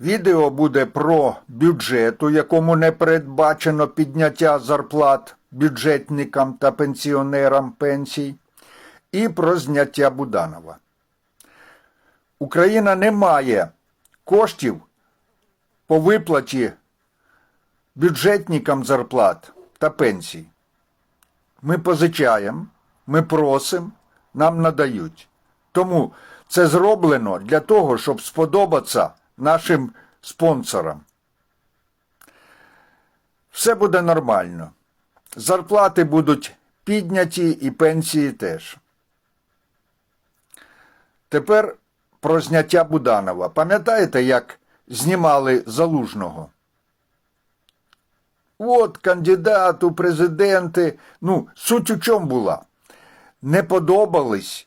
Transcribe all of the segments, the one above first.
Відео буде про бюджет, у якому не передбачено підняття зарплат бюджетникам та пенсіонерам пенсій, і про зняття Буданова. Україна не має коштів по виплаті бюджетникам зарплат та пенсій. Ми позичаємо, ми просимо, нам надають. Тому це зроблено для того, щоб сподобатися нашим спонсорам. Все буде нормально. Зарплати будуть підняті і пенсії теж. Тепер про зняття Буданова. Пам'ятаєте, як знімали залужного? От кандидат у президенти. Ну, суть у чому була? Не подобались.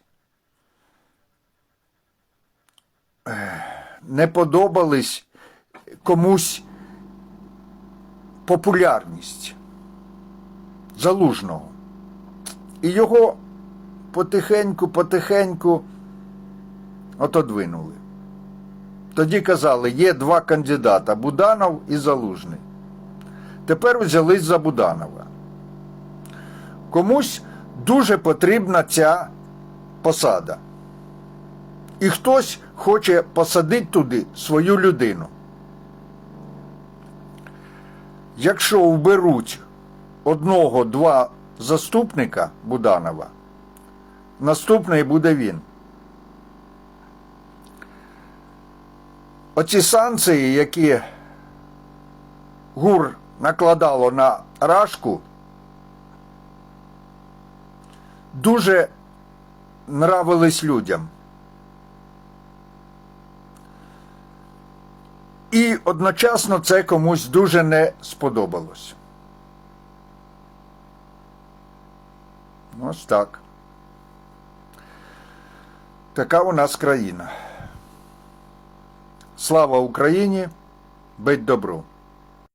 Не подобались комусь популярність залужного. І його потихеньку, потихеньку отодвинули. Тоді казали, є два кандидата Буданов і Залужний. Тепер взялись за Буданова. Комусь дуже потрібна ця посада. І хтось хоче посадити туди свою людину. Якщо вберуть одного-два заступника Буданова, наступний буде він. Оці санкції, які ГУР накладало на Рашку, дуже нравились людям. І одночасно це комусь дуже не сподобалось. Ось так. Така у нас країна. Слава Україні! Бить добру!